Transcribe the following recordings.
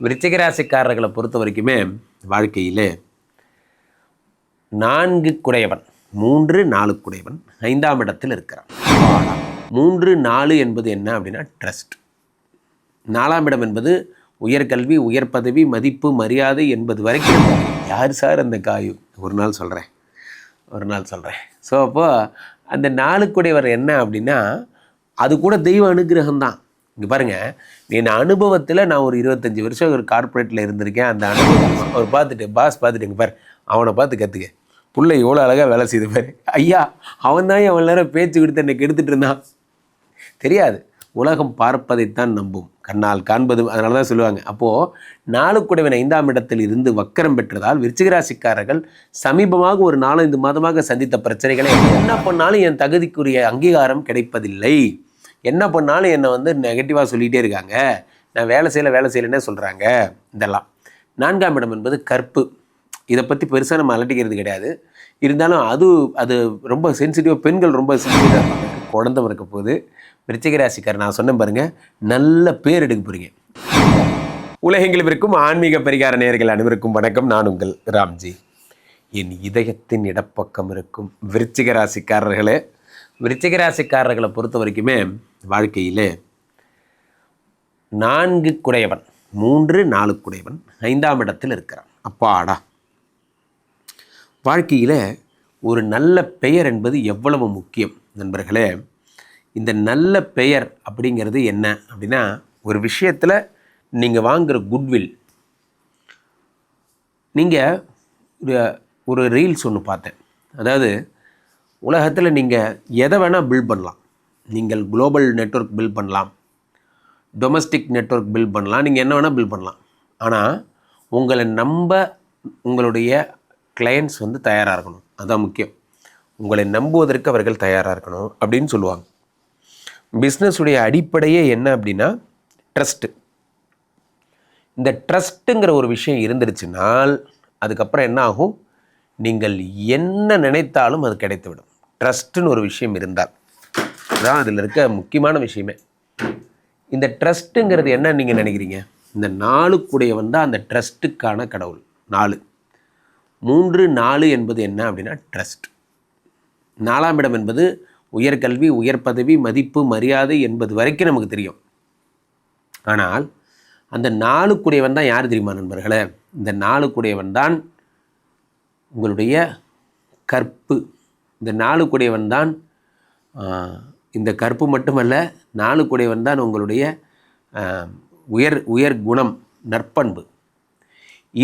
விருச்சிகராசிக்காரர்களை பொறுத்த வரைக்குமே வாழ்க்கையில் நான்கு குடையவன் மூன்று நாலு குடையவன் ஐந்தாம் இடத்தில் இருக்கிறான். மூன்று நாலு என்பது என்ன அப்படின்னா ட்ரஸ்ட் நாலாம் இடம் என்பது உயர்கல்வி உயர் பதவி மதிப்பு மரியாதை என்பது வரைக்கும் யார் சார் அந்த காயு? ஒரு நாள் சொல்கிறேன் ஒரு நாள் சொல்கிறேன் ஸோ அப்போ அந்த நாளுக்குடையவர் என்ன அப்படின்னா அது கூட தெய்வ அனுகிரகம் தான் இங்கே பாருங்கள் என் அனுபவத்தில் நான் ஒரு இருபத்தஞ்சி வருஷம் ஒரு கார்ப்பரேட்டில் இருந்திருக்கேன். அந்த அனுபவம் அவர் பார்த்துட்டு பாஸ் பார்த்துட்டு பார் பாரு. அவனை பார்த்து கற்றுக்க பிள்ளை எவ்வளோ அழகாக வேலை செய்து பாரு. ஐயா அவன் தான் அவன் நேரம் பேச்சு கொடுத்து என்னை கெடுத்துட்டு இருந்தான். தெரியாது. உலகம் பார்ப்பதைத்தான் நம்பும். கண்ணால் காண்பது அதனால தான் சொல்லுவாங்க. அப்போது நாளுக்குடைவன் ஐந்தாம் இடத்தில் இருந்து வக்கரம் பெற்றதால் விருச்சிகராசிக்காரர்கள் சமீபமாக ஒரு நாலஞ்சு மாதமாக சந்தித்த பிரச்சனைகளை என்ன பண்ணாலும் என் தகுதிக்குரிய அங்கீகாரம் கிடைப்பதில்லை. என்ன பண்ணாலும் என்னை வந்து நெகட்டிவாக சொல்லிகிட்டே இருக்காங்க. நான் வேலை செய்யலை வேலை செய்யலைன்னே சொல்கிறாங்க இதெல்லாம். நான்காம் இடம் என்பது கற்பு. இதை பற்றி பெருசாக நம்ம அலட்டிக்கிறது கிடையாது. இருந்தாலும் அது அது ரொம்ப சென்சிட்டிவாக பெண்கள் ரொம்ப சென்சிட்டிவாக குழந்தை இருக்க போகுது விருச்சிகராசிக்கார் நான் சொன்னேன் பாருங்கள் நல்ல பேர் எடுக்க போகிறீங்க உலகெங்கிலும் இருக்கும் ஆன்மீக பரிகார நேர்கள் அனைவருக்கும் வணக்கம். நான் உங்கள் ராம்ஜி. என் இதயத்தின் இடப்பக்கம் இருக்கும் விருச்சிகராசிக்காரர்களே ராசிக்காரர்களே. ராசிக்காரர்களை பொறுத்த வரைக்குமே வாழ்க்கையில் நான்கு குடையவன் மூன்று நாலு குடையவன் ஐந்தாம் இடத்தில் இருக்கிறான். அப்பாடா. வாழ்க்கையில் ஒரு நல்ல பெயர் என்பது எவ்வளவு முக்கியம் நண்பர்களே. இந்த நல்ல பெயர் அப்படிங்கிறது என்ன அப்படின்னா ஒரு விஷயத்தில் நீங்கள் வாங்குகிற குட்வில் நீங்கள் ஒரு ஒரு ரீல்ஸ் ஒன்று பார்த்தேன். அதாவது உலகத்தில் நீங்கள் எதை வேணால் பில்ட் பண்ணலாம். நீங்கள் குளோபல் நெட்வொர்க் பில்ட் பண்ணலாம். டொமஸ்டிக் நெட்வொர்க் பில்ட் பண்ணலாம். நீங்கள் என்ன வேணால் பில்ட் பண்ணலாம். ஆனால் உங்களை நம்ப உங்களுடைய கிளையண்ட்ஸ் வந்து தயாராக இருக்கணும். அதுதான் முக்கியம். உங்களை நம்புவதற்கு அவர்கள் தயாராக இருக்கணும் அப்படின்னு சொல்லுவாங்க. பிஸ்னஸுடைய அடிப்படையே என்ன அப்படின்னா ட்ரஸ்ட்டு இந்த ட்ரஸ்ட்டுங்கிற ஒரு விஷயம் இருந்துருச்சுனால் அதுக்கப்புறம் என்ன ஆகும்? நீங்கள் என்ன நினைத்தாலும் அது கிடைத்துவிடும். ட்ரஸ்ட்டுன்னு ஒரு விஷயம் இருந்தால். அதுதான் அதில் இருக்க முக்கியமான விஷயமே. இந்த ட்ரஸ்ட்டுங்கிறது என்ன நீங்கள் நினைக்கிறீங்க? இந்த நாளுக்குடையவன் தான் அந்த ட்ரஸ்ட்டுக்கான கடவுள். நாலு. மூன்று நாலு என்பது என்ன அப்படின்னா ட்ரஸ்ட். நாலாம் இடம் என்பது உயர்கல்வி உயர் பதவி மதிப்பு மரியாதை என்பது வரைக்கும் நமக்கு தெரியும். ஆனால் அந்த நாளுக்குடையவன் தான் யார் தெரியுமா நண்பர்களே? இந்த நாளுக்குடையவன் தான் உங்களுடைய கற்பு. இந்த நாளுக்குடையவன் தான் இந்த கற்பு மட்டுமல்ல நாலு குடைவன் தான் உங்களுடைய உயர் உயர் குணம் நற்பண்பு.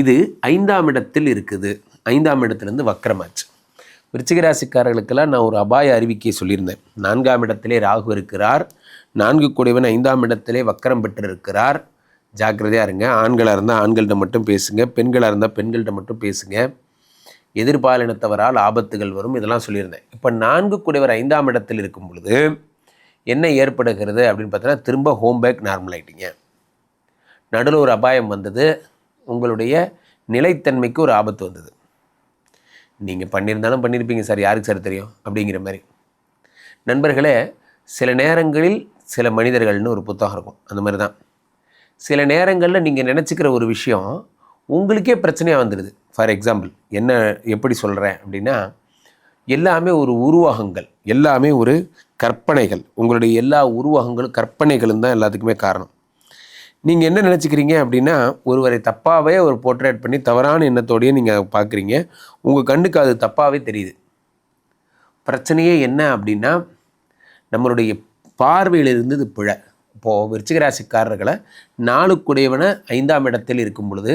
இது ஐந்தாம் இடத்தில் இருக்குது. ஐந்தாம் இடத்துலேருந்து வக்கரமாச்சு. விருச்சிகராசிக்காரர்களுக்கெல்லாம் நான் ஒரு அபாய அறிவிக்கையை சொல்லியிருந்தேன். நான்காம் இடத்திலே ராகு இருக்கிறார். நான்கு குடைவன் ஐந்தாம் இடத்திலே வக்கரம் பெற்றிருக்கிறார். ஜாக்கிரதையாக இருங்க. ஆண்களாக இருந்தால் ஆண்கள்கிட்ட மட்டும் பேசுங்க. பெண்களாக இருந்தால் பெண்கள்கிட்ட மட்டும் பேசுங்க. எதிர்பாலினத்தவரால் ஆபத்துகள் வரும் இதெல்லாம் சொல்லியிருந்தேன். இப்போ நான்கு குடைவர் ஐந்தாம் இடத்தில் இருக்கும் பொழுது என்ன ஏற்படுகிறது அப்படின்னு பார்த்தீங்கன்னா திரும்ப ஹோம் பேக் நார்மல் ஆயிட்டீங்க. நடுவில் ஒரு அபாயம் வந்தது உங்களுடைய நிலைத்தன்மைக்கு ஒரு ஆபத்து வந்தது. நீங்கள் பண்ணியிருந்தாலும் பண்ணியிருப்பீங்க சார் யாருக்கு சார் தெரியும்? அப்படிங்கிற மாதிரி. நண்பர்களே சில நேரங்களில் சில மனிதர்கள்னு ஒரு புத்தகம் இருக்கும் அந்த மாதிரி தான் சில நேரங்களில் நீங்கள் நினச்சிக்கிற ஒரு விஷயம் உங்களுக்கே பிரச்சனையாக வந்துடுது ஃபார் எக்ஸாம்பிள் என்ன எப்படி சொல்கிறேன் அப்படின்னா எல்லாமே ஒரு உருவகங்கள் எல்லாமே ஒரு கற்பனைகள். உங்களுடைய எல்லா உருவகங்களும் கற்பனைகளும் தான் எல்லாத்துக்குமே காரணம். நீங்கள் என்ன நினச்சிக்கிறீங்க அப்படின்னா ஒருவரை தப்பாகவே ஒரு போர்ட்ரேட் பண்ணி தவறான எண்ணத்தோடையே நீங்கள் பார்க்குறீங்க. உங்கள் கண்ணுக்கு அது தப்பாகவே தெரியுது. பிரச்சனையே என்ன அப்படின்னா நம்மளுடைய பார்வையில் இருந்தது பிழை. இப்போது விருச்சிகராசிக்காரர்களை நாளுக்குடையவனை ஐந்தாம் இடத்தில் இருக்கும் பொழுது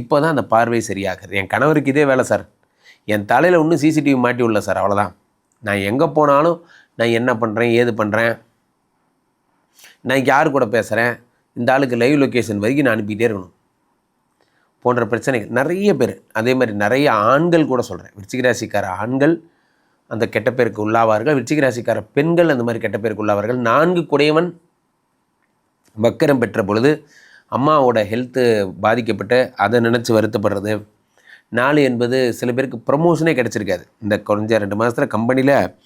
இப்போ தான் அந்த பார்வை சரியாகுது. என் கணவருக்கு இதே வேலை சார். என் தலையில் ஒன்றும் சிசிடிவி மாட்டி உள்ள சார் அவ்வளோதான் நான் எங்கே போனாலும் நான் என்ன பண்ணுறேன் ஏது பண்ணுறேன் நான் யார் கூட பேசுகிறேன் இந்த ஆளுக்கு லைவ் லொக்கேஷன் வரைக்கும் நான் அனுப்பிக்கிட்டே இருக்கணும். போன்ற பிரச்சனைகள் நிறைய பேர் அதே மாதிரி நிறைய ஆண்கள் கூட சொல்கிறேன் விருச்சிகராசிக்கார ஆண்கள் அந்த கெட்ட பேருக்கு உள்ளாவார்கள். விருச்சிகராசிக்கார பெண்கள் அந்த மாதிரி கெட்ட பேருக்கு உள்ளாவார்கள். நான்கு குடையவன் வக்கரம் பெற்ற பொழுது அம்மாவோட ஹெல்த்து பாதிக்கப்பட்டு அதை நினச்சி வருத்தப்படுறது. நாலு என்பது சில பேருக்கு ப்ரமோஷனே கிடச்சிருக்காது. இந்த குறைஞ்ச ரெண்டு மாதத்தில் கம்பெனியில்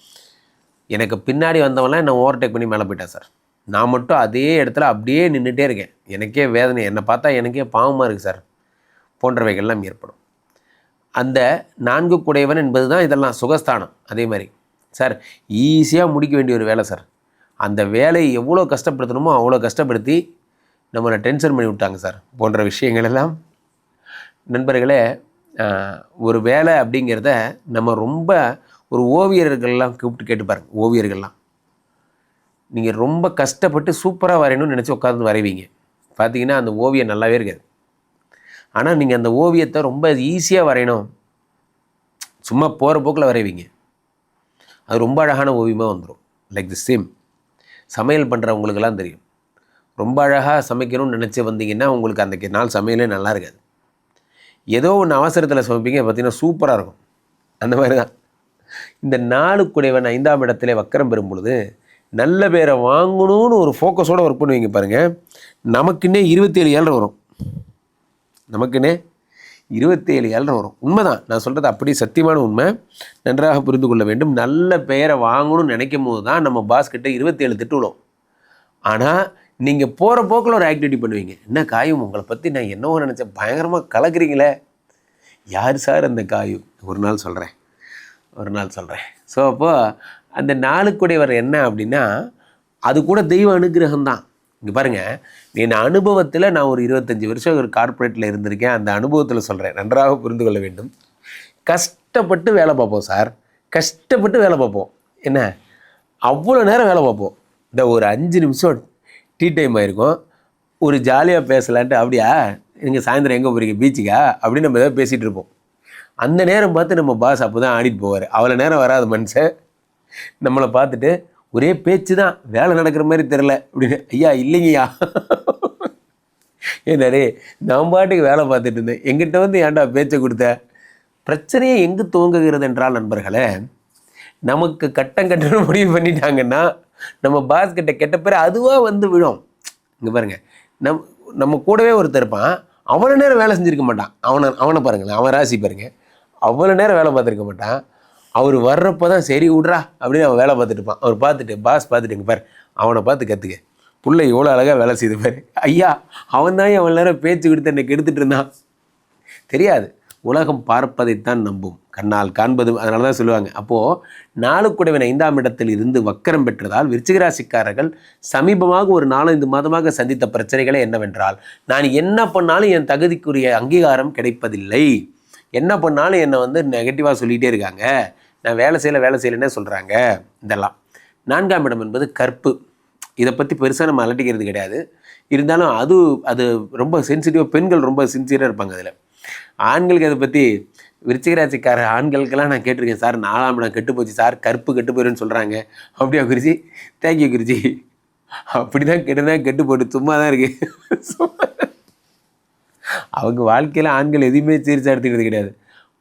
எனக்கு பின்னாடி வந்தவன்லாம் என்னை ஓவர்டேக் பண்ணி மேலே போயிட்டேன் சார். நான் மட்டும் அதே இடத்துல அப்படியே நின்றுட்டே இருக்கேன். எனக்கே வேதனை. என்னை பார்த்தா எனக்கே பாவமாக இருக்குது சார். போன்றவைகள்லாம் ஏற்படும். அந்த நான்கு குடையவன் என்பது தான் இதெல்லாம் சுகஸ்தானம். அதே மாதிரி சார் ஈஸியாக முடிக்க வேண்டிய ஒரு வேலை சார். அந்த வேலையை எவ்வளோ கஷ்டப்படுத்தணுமோ அவ்வளோ கஷ்டப்படுத்தி நம்மளை டென்ஷன் பண்ணி விட்டாங்க சார். போன்ற விஷயங்கள் எல்லாம். நண்பர்களே ஒரு வேலை அப்படிங்கிறத நம்ம ரொம்ப ஒரு ஓவியர்கள்லாம் கூப்பிட்டு கேட்டு பாருங்கள் ஓவியர்கள்லாம். நீங்கள் ரொம்ப கஷ்டப்பட்டு சூப்பராக வரையணும்னு நினச்சி உட்காந்து வரைவீங்க. பார்த்தீங்கன்னா அந்த ஓவியம் நல்லாவே இருக்காது. ஆனால் நீங்கள் அந்த ஓவியத்தை ரொம்ப ஈஸியாக வரையணும். சும்மா போகிற போக்கில் வரைவீங்க. அது ரொம்ப அழகான ஓவியமாக வந்துடும் லைக் தி சேம் சமையல் பண்ணுறவங்களுக்கெல்லாம் தெரியும். ரொம்ப அழகாக சமைக்கணும்னு நினச்சி வந்தீங்கன்னா உங்களுக்கு அந்த நாள் சமையலே நல்லா இருக்காது. ஏதோ ஒன்று அவசரத்தில் சமைப்பீங்க பார்த்தீங்கன்னா சூப்பராக இருக்கும். அந்த மாதிரி தான் இந்த நாலு குடைவன் ஐந்தாம் இடத்துல வக்கரம் பெறும் பொழுது நல்ல பேரை வாங்கணும்னு ஒரு ஃபோக்கஸோடு ஒர்க் பண்ணுவீங்க பாருங்கள் நமக்குன்னே இருபத்தேழு ஏழரை வரும். நமக்குன்னே இருபத்தேழு ஏழரை வரும். உண்மைதான். நான் சொல்கிறது அப்படி சத்தியமான உண்மை. நன்றாக புரிந்து கொள்ள வேண்டும். நல்ல பெயரை வாங்கணும்னு நினைக்கும் போது தான் நம்ம பாஸ்கிட்ட இருபத்தேழு திட்டு விழும். ஆனால் நீங்கள் போகிற போக்கில் ஒரு ஆக்டிவிட்டி பண்ணுவீங்க. என்ன காயும்? உங்களை பற்றி நான் என்னவோ நினச்சேன். பயங்கரமாக கலக்குறீங்களே. யார் சார் அந்த காயும் ஒரு நாள் சொல்கிறேன் ஒரு நாள் சொல்கிறேன் ஸோ அப்போது அந்த நாளுக்குடையவர் என்ன அப்படின்னா அது கூட தெய்வ அனுகிரகம் தான். இங்கே பாருங்கள் என் அனுபவத்தில் நான் ஒரு இருபத்தஞ்சி வருஷம் ஒரு கார்ப்பரேட்டில் இருந்திருக்கேன். அந்த அனுபவத்தில் சொல்கிறேன் நன்றாக புரிந்து கொள்ள வேண்டும். கஷ்டப்பட்டு வேலை பார்ப்போம் சார் கஷ்டப்பட்டு வேலை பார்ப்போம். என்ன? அவ்வளோ நேரம் வேலை பார்ப்போம். இந்த ஒரு அஞ்சு நிமிஷம் டீ டைம் ஆகிருக்கும் ஒரு ஜாலியாக பேசலான்ட்டு அப்படியா? நீங்கள் சாயந்தரம் எங்கே போகிறீங்க பீச்சுக்கா அப்படின்னு நம்ம ஏதாவது பேசிகிட்டு இருப்போம். அந்த நேரம் பார்த்து நம்ம பாஸ் அப்போ தான் ஆடிட்டு போவார். அவ்வளோ நேரம் வராத மனுஷன். நம்மளை பார்த்துட்டு ஒரே பேச்சு தான் வேலை நடக்கிற மாதிரி தெரில அப்படின்னு ஐயா இல்லைங்கய்யா. ஏன்னாரே நான் பாட்டுக்கு வேலை பார்த்துட்டு இருந்தேன். எங்கிட்ட வந்து ஏன்டா பேச்சை கொடுத்த? பிரச்சனையே எங்கு துவங்குகிறது என்றால் நண்பர்களே நமக்கு கட்டம் கட்டணும் முடிவு பண்ணிட்டாங்கன்னா நம்ம பாஸ் கிட்ட கெட்ட பேர் அதுவாக வந்து விழும். இங்கே பாருங்க. நம் நம்ம கூடவே ஒருத்தர் இருப்பான். அவ்வளோ நேரம் வேலை செஞ்சுருக்க மாட்டான். அவனை அவனை பாருங்களேன். அவன் ராசி பாருங்க. அவ்வளோ நேரம் வேலை பார்த்துருக்க மாட்டான். அவர் வர்றப்போ தான் சரி விட்றா அப்படின்னு அவன் வேலை பார்த்துட்டு இருப்பான். அவர் பார்த்துட்டு பாஸ் பார்த்துட்டுங்க பார் பாரு. அவனை பார்த்து கற்றுக்க பிள்ளை இவ்வளோ அழகாக வேலை செய்து பாரு. ஐயா அவன் தான் அவ்வளோ நேரம் பேச்சு கொடுத்து என்னை கெடுத்துட்டு இருந்தான். தெரியாது. உலகம் பார்ப்பதைத்தான் நம்பும். கண்ணால் காண்பது அதனால தான் சொல்லுவாங்க. அப்போது நாளுக்குடைவன் ஐந்தாம் இடத்தில் இருந்து வக்கரம் பெற்றதால் விருச்சிகராசிக்காரர்கள் சமீபமாக ஒரு நாலஞ்சு மாதமாக சந்தித்த பிரச்சனைகளே என்னவென்றால் நான் என்ன பண்ணாலும் என் தகுதிக்குரிய அங்கீகாரம் கிடைப்பதில்லை. என்ன பண்ணாலும் என்னை வந்து நெகட்டிவாக சொல்லிகிட்டே இருக்காங்க. நான் வேலை செய்யலை வேலை செய்யலைன்னே சொல்கிறாங்க இதெல்லாம். நான்காம் இடம் என்பது கற்பு. இதை பற்றி பெருசாக நம்ம அலட்டிக்கிறது கிடையாது. இருந்தாலும் அது அது ரொம்ப சென்சிட்டிவாக பெண்கள் ரொம்ப சின்சியராக இருப்பாங்க அதில். ஆண்களுக்கு அதை பற்றி விருச்சிகராட்சிக்கார ஆண்களுக்கெல்லாம் நான் கேட்டிருக்கேன் சார் நாலாம் இடம் கெட்டு போச்சு சார் கருப்பு கெட்டு போயிருன்னு சொல்கிறாங்க அப்படியா குருஜி? தேங்க்யூ குருஜி. அப்படி தான் கெட்டுனா கெட்டு போட்டு சும்மா தான் இருக்குது சும்மா அவங்க வாழ்க்கையில் ஆண்கள் எதுவுமே தீர்ச்சி எடுத்துக்கிறது கிடையாது.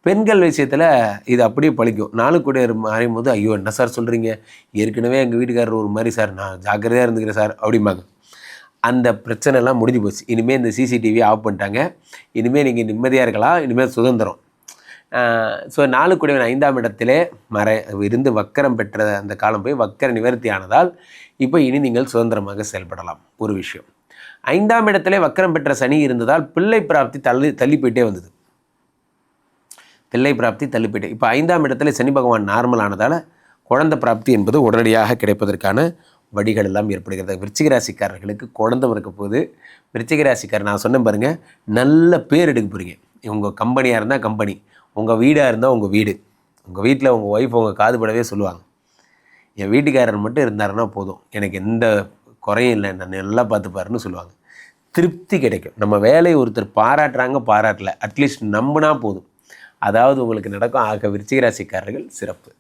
பெண்கள் விஷயத்தில் இது அப்படியே பழிக்கும். நாலு கூட மாறும் போது ஐயோ என்ன சார் சொல்கிறீங்க ஏற்கனவே எங்கள் வீட்டுக்காரர் ஒரு மாதிரி சார். நான் ஜாக்கிரதையாக இருந்துக்கிறேன் சார். அப்படிம்பாங்க. அந்த பிரச்சனைலாம் முடிஞ்சு போச்சு. இனிமேல் இந்த சிசிடிவி ஆஃப் பண்ணிட்டாங்க. இனிமேல் நீங்கள் நிம்மதியாக இருக்கலாம். இனிமேல் சுதந்திரம். ஸோ நாலு ஐந்தாம் இடத்திலே மறை இருந்து வக்கரம் பெற்ற அந்த காலம் போய் வக்கர நிவர்த்தி ஆனதால் இப்போ இனி நீங்கள் சுதந்திரமாக செயல்படலாம். ஒரு விஷயம். ஐந்தாம் இடத்திலே வக்கரம் பெற்ற சனி இருந்ததால் பிள்ளை பிராப்தி தள்ளி தள்ளி போயிட்டே வந்தது. பிள்ளை பிராப்தி தள்ளி போயிட்டே இப்போ ஐந்தாம் இடத்துல சனி பகவான் நார்மல் ஆனதால் குழந்தை பிராப்தி என்பது உடனடியாக கிடைப்பதற்கான வழிகள் எல்லாம் ஏற்படுகிறது. விருச்சிகராசிக்காரர்களுக்கு குழந்தை இருக்க போது விருச்சிக ராசிக்காரர் நான் சொன்னேன் பாருங்கள் நல்ல பேர் எடுக்க போகிறீங்க உங்கள் கம்பெனியாக இருந்தால் கம்பெனி உங்கள் வீடாக இருந்தால் உங்கள் வீடு. உங்கள் வீட்டில் உங்கள் ஒய்ஃப் உங்கள் காதுபடவே சொல்லுவாங்க. என் வீட்டுக்காரர் மட்டும் இருந்தாருன்னா போதும். எனக்கு எந்த குறையும் இல்லை நான் நல்லா பார்த்துப்பாருன்னு சொல்லுவாங்க. திருப்தி கிடைக்கும். நம்ம வேலையை ஒருத்தர் பாராட்டுறாங்க பாராட்டல. அட்லீஸ்ட் நம்பினா போதும். அதாவது உங்களுக்கு நடக்கும் ஆக விருச்சிக ராசிக்காரர்கள் சிறப்பு.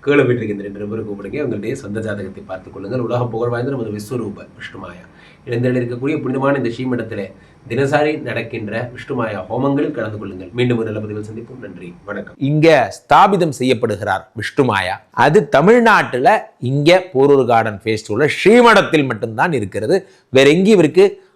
கீழே வீட்டுக்கு இந்த ரெண்டு நபருக்கு கூப்பிடுங்க. உங்களுடைய சொந்த ஜாதகத்தை பார்த்துக் கொள்ளுங்கள். உலக புகழ் வாய்ந்த நமது விஸ்வரூப விஷ்ணுமாயா. இணைந்தில் இருக்கக்கூடிய புனிதமான இந்த ஸ்ரீமடத்தில் தினசாரி நடக்கின்ற விஷ்ணுமாயா ஹோமங்களில் கலந்து கொள்ளுங்கள். மீண்டும் ஒரு நல்ல பதிவில் சந்திப்போம். நன்றி. வணக்கம். இங்க ஸ்தாபிதம் செய்யப்படுகிறார் விஷ்ணுமாயா. அது தமிழ்நாட்டுல இங்க போரூர் கார்டன் ஃபேஸ்டிவலில் ஸ்ரீமடத்தில் மட்டும்தான் இருக்கிறது. வேற எங்கேயும் இவருக்கு